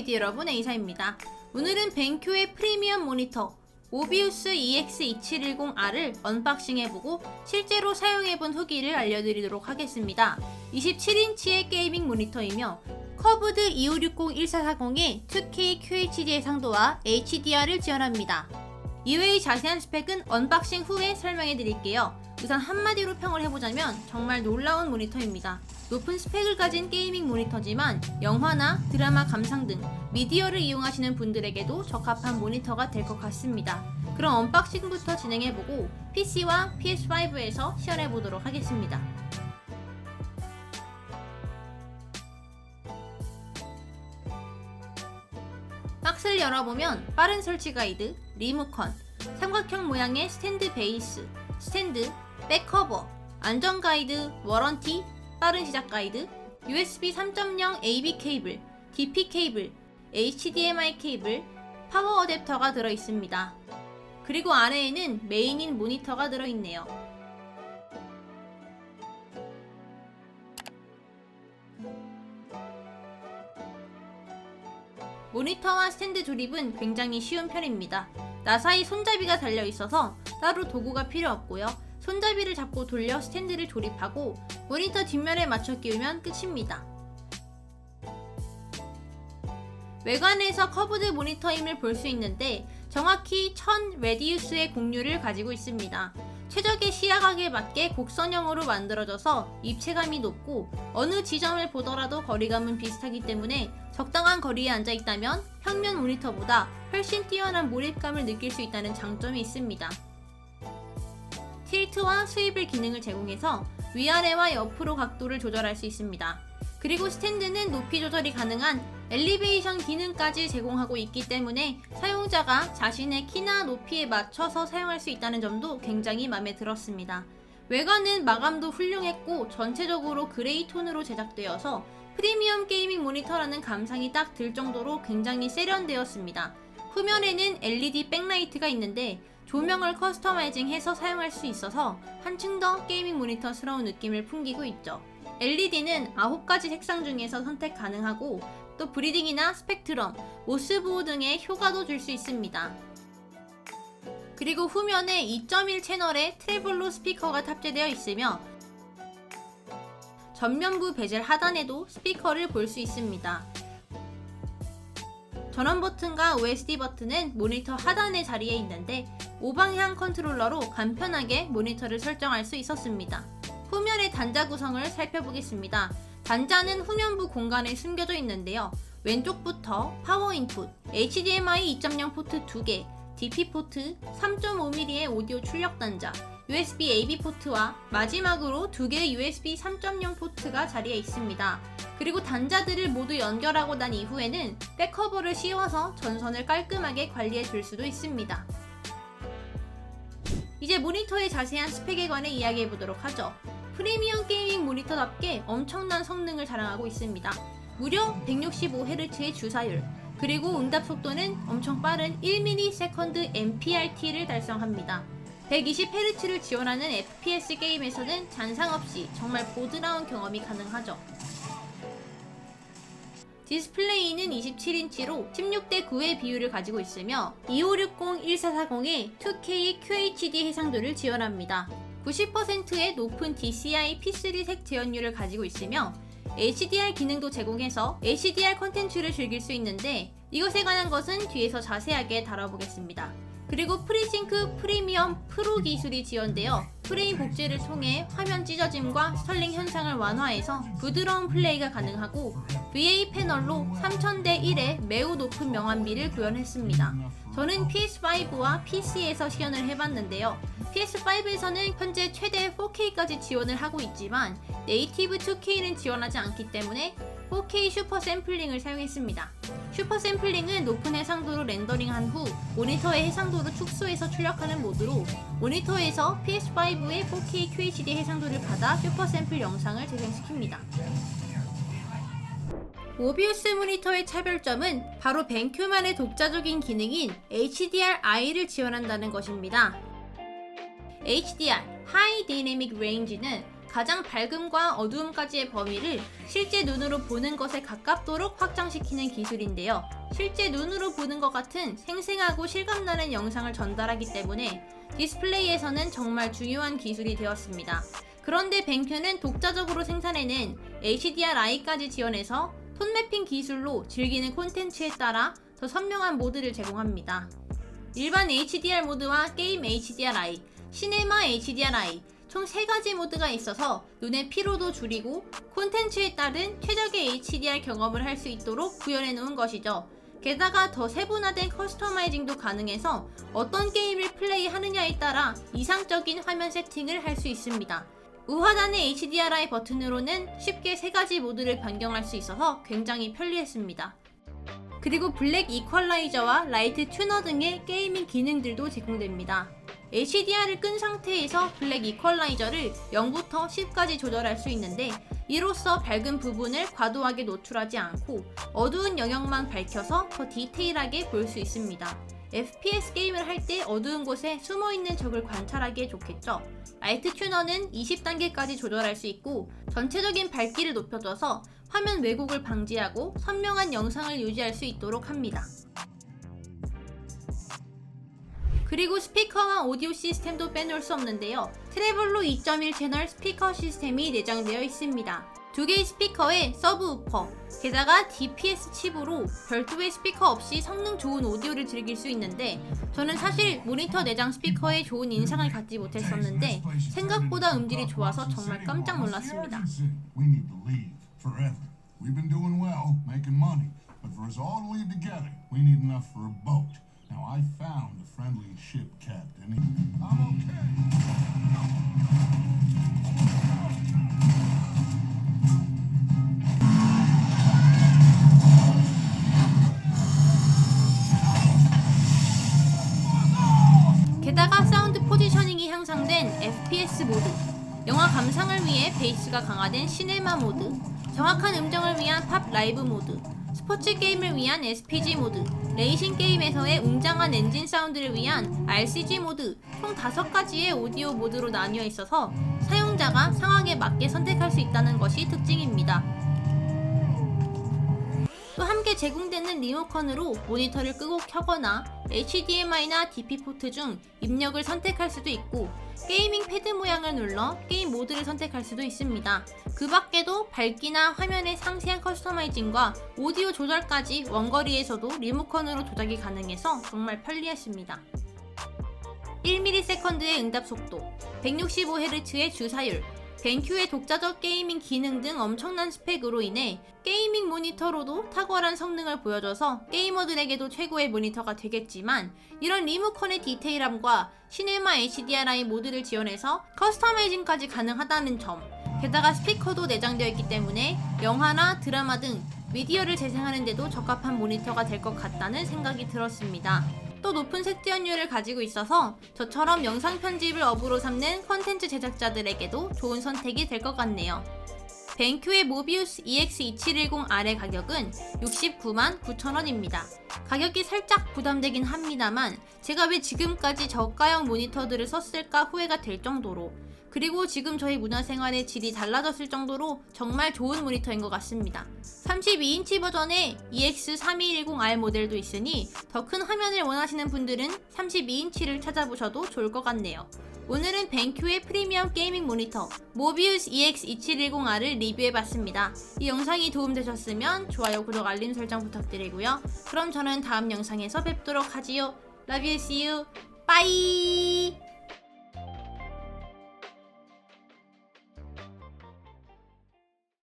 가이드 여러분 A사입니다. 오늘은 벤큐의 프리미엄 모니터 오비우스 E EX2710R을 언박싱해보고 실제로 사용해본 후기를 알려드리도록 하겠습니다. 27인치의 게이밍 모니터이며 커브드 2560-1440의 2K QHD 해상도와 HDR을 지원합니다. 이외의 자세한 스펙은 언박싱 후에 설명해 드릴게요. 우선 한마디로 평을 해보자면 정말 놀라운 모니터입니다. 높은 스펙을 가진 게이밍 모니터지만 영화나 드라마 감상 등 미디어를 이용하시는 분들에게도 적합한 모니터가 될 것 같습니다. 그럼 언박싱부터 진행해보고 PC와 PS5에서 시연해보도록 하겠습니다. 박스를 열어보면 빠른 설치 가이드, 리모컨, 삼각형 모양의 스탠드 베이스, 스탠드, 백커버, 안전 가이드, 워런티, 빠른 시작 가이드, USB 3.0 AV 케이블, DP 케이블, HDMI 케이블, 파워 어댑터가 들어 있습니다. 그리고 아래에는 메인인 모니터가 들어 있네요. 모니터와 스탠드 조립은 굉장히 쉬운 편입니다. 나사이 손잡이가 달려 있어서 따로 도구가 필요 없고요. 손잡이를 잡고 돌려 스탠드를 조립하고 모니터 뒷면에 맞춰 끼우면 끝입니다. 외관에서 커브드 모니터임을 볼 수 있는데 정확히 1000 레디우스의 공률을 가지고 있습니다. 최적의 시야각에 맞게 곡선형으로 만들어져서 입체감이 높고 어느 지점을 보더라도 거리감은 비슷하기 때문에 적당한 거리에 앉아 있다면 평면 모니터보다 훨씬 뛰어난 몰입감을 느낄 수 있다는 장점이 있습니다. 틸트와 스위블 기능을 제공해서 위아래와 옆으로 각도를 조절할 수 있습니다. 그리고 스탠드는 높이 조절이 가능한 엘리베이션 기능까지 제공하고 있기 때문에 사용자가 자신의 키나 높이에 맞춰서 사용할 수 있다는 점도 굉장히 마음에 들었습니다. 외관은 마감도 훌륭했고 전체적으로 그레이 톤으로 제작되어서 프리미엄 게이밍 모니터라는 감상이 딱 들 정도로 굉장히 세련되었습니다. 후면에는 LED 백라이트가 있는데 조명을 커스터마이징해서 사용할 수 있어서 한층 더 게이밍 모니터스러운 느낌을 풍기고 있죠. LED는 9가지 색상 중에서 선택 가능하고 또 브리딩이나 스펙트럼, 모스 보호 등의 효과도 줄 수 있습니다. 그리고 후면에 2.1 채널의 트래블로 스피커가 탑재되어 있으며 전면부 베젤 하단에도 스피커를 볼 수 있습니다. 전원 버튼과 OSD 버튼은 모니터 하단의 자리에 있는데 오방향 컨트롤러로 간편하게 모니터를 설정할 수 있었습니다. 후면의 단자 구성을 살펴보겠습니다. 단자는 후면부 공간에 숨겨져 있는데요. 왼쪽부터 파워 인풋, HDMI 2.0 포트 2개, DP 포트, 3.5mm의 오디오 출력 단자, USB AV 포트와 마지막으로 두 개의 USB 3.0 포트가 자리에 있습니다. 그리고 단자들을 모두 연결하고 난 이후에는 백커버를 씌워서 전선을 깔끔하게 관리해 줄 수도 있습니다. 이제 모니터의 자세한 스펙에 관해 이야기해 보도록 하죠. 프리미엄 게이밍 모니터답게 엄청난 성능을 자랑하고 있습니다. 무려 165Hz의 주사율, 그리고 응답 속도는 엄청 빠른 1ms MPRT를 달성합니다. 120Hz를 지원하는 FPS 게임에서는 잔상 없이 정말 보드라운 경험이 가능하죠. 디스플레이는 27인치로 16대 9의 비율을 가지고 있으며 2560-1440의 2K QHD 해상도를 지원합니다. 90%의 높은 DCI P3 색 재현율을 가지고 있으며 HDR 기능도 제공해서 HDR 컨텐츠를 즐길 수 있는데 이것에 관한 것은 뒤에서 자세하게 다뤄보겠습니다. 그리고 프리싱크 프리미엄 프로 기술이 지원되어 프레임 복제를 통해 화면 찢어짐과 스털링 현상을 완화해서 부드러운 플레이가 가능하고 VA 패널로 3000대 1의 매우 높은 명암비를 구현했습니다. 저는 PS5와 PC에서 시연을 해봤는데요. PS5에서는 현재 최대 4K까지 지원을 하고 있지만 네이티브 2K는 지원하지 않기 때문에 4K 슈퍼 샘플링을 사용했습니다. 슈퍼 샘플링은 높은 해상도로 렌더링한 후 모니터의 해상도를 축소해서 출력하는 모드로 모니터에서 PS5의 4K QHD 해상도를 받아 슈퍼 샘플 영상을 재생시킵니다. 모비우스 모니터의 차별점은 바로 벤큐만의 독자적인 기능인 HDR-I를 지원한다는 것입니다. HDR (High Dynamic Range는 가장 밝음과 어두움까지의 범위를 실제 눈으로 보는 것에 가깝도록 확장시키는 기술인데요. 실제 눈으로 보는 것 같은 생생하고 실감나는 영상을 전달하기 때문에 디스플레이에서는 정말 중요한 기술이 되었습니다. 그런데 뱅큐는 독자적으로 생산해낸 HDR-I까지 지원해서 톤 매핑 기술로 즐기는 콘텐츠에 따라 더 선명한 모드를 제공합니다. 일반 HDR 모드와 게임 HDR-I, 시네마 HDR-I 총 3가지 모드가 있어서 눈의 피로도 줄이고 콘텐츠에 따른 최적의 HDR 경험을 할 수 있도록 구현해 놓은 것이죠. 게다가 더 세분화된 커스터마이징도 가능해서 어떤 게임을 플레이하느냐에 따라 이상적인 화면 세팅을 할 수 있습니다. 우하단의 HDRI 버튼으로는 쉽게 세 가지 모드를 변경할 수 있어서 굉장히 편리했습니다. 그리고 블랙 이퀄라이저와 라이트 튜너 등의 게이밍 기능들도 제공됩니다. HDR을 끈 상태에서 블랙 이퀄라이저를 0부터 10까지 조절할 수 있는데 이로써 밝은 부분을 과도하게 노출하지 않고 어두운 영역만 밝혀서 더 디테일하게 볼 수 있습니다. FPS 게임을 할 때 어두운 곳에 숨어 있는 적을 관찰하기에 좋겠죠. 라이트 튜너는 20단계까지 조절할 수 있고 전체적인 밝기를 높여줘서 화면 왜곡을 방지하고 선명한 영상을 유지할 수 있도록 합니다. 그리고 스피커와 오디오 시스템도 빼놓을 수 없는데요. 트래블로 2.1 채널 스피커 시스템이 내장되어 있습니다. 두 개의 스피커에 서브우퍼, 게다가 DPS 칩으로 별도의 스피커 없이 성능 좋은 오디오를 즐길 수 있는데 저는 사실 모니터 내장 스피커에 좋은 인상을 갖지 못했었는데 생각보다 음질이 좋아서 정말 깜짝 놀랐습니다. We've been doing well, making money, but for us all to leave together, we need enough for a boat. Now I found a friendly ship captain. I'm okay. 게다가 사운드 포지셔닝이 향상된 FPS 모드, 영화 감상을 위해 베이스가 강화된 시네마 모드, 정확한 음정을 위한 팝 라이브 모드, 스포츠 게임을 위한 SPG 모드, 레이싱 게임에서의 웅장한 엔진 사운드를 위한 RCG 모드, 총 5가지의 오디오 모드로 나뉘어 있어서 사용자가 상황에 맞게 선택할 수 있다는 것이 특징입니다. 또 함께 제공되는 리모컨으로 모니터를 끄고 켜거나 HDMI나 DP 포트 중 입력을 선택할 수도 있고 게이밍 패드 모양을 눌러 게임 모드를 선택할 수도 있습니다. 그 밖에도 밝기나 화면의 상세한 커스터마이징과 오디오 조절까지 원거리에서도 리모컨으로 조작이 가능해서 정말 편리했습니다. 1ms의 응답 속도, 165Hz의 주사율, 벤큐의 독자적 게이밍 기능 등 엄청난 스펙으로 인해 게이밍 모니터로도 탁월한 성능을 보여줘서 게이머들에게도 최고의 모니터가 되겠지만 이런 리모컨의 디테일함과 시네마 HDRI 모드를 지원해서 커스터마이징까지 가능하다는 점 게다가 스피커도 내장되어 있기 때문에 영화나 드라마 등 미디어를 재생하는데도 적합한 모니터가 될 것 같다는 생각이 들었습니다. 또 높은 색지연율을 가지고 있어서 저처럼 영상 편집을 업으로 삼는 컨텐츠 제작자들에게도 좋은 선택이 될 것 같네요. 벤큐의 모비우스 EX2710R의 가격은 69만 9천원입니다. 가격이 살짝 부담되긴 합니다만 제가 왜 지금까지 저가형 모니터들을 썼을까 후회가 될 정도로 그리고 지금 저희 문화생활의 질이 달라졌을 정도로 정말 좋은 모니터인 것 같습니다. 32인치 버전의 EX3210R 모델도 있으니 더 큰 화면을 원하시는 분들은 32인치를 찾아보셔도 좋을 것 같네요. 오늘은 벤큐의 프리미엄 게이밍 모니터 모비우스 EX2710R을 리뷰해봤습니다. 이 영상이 도움되셨으면 좋아요, 구독, 알림 설정 부탁드리고요. 그럼 저는 다음 영상에서 뵙도록 하지요. Love you, see you, bye!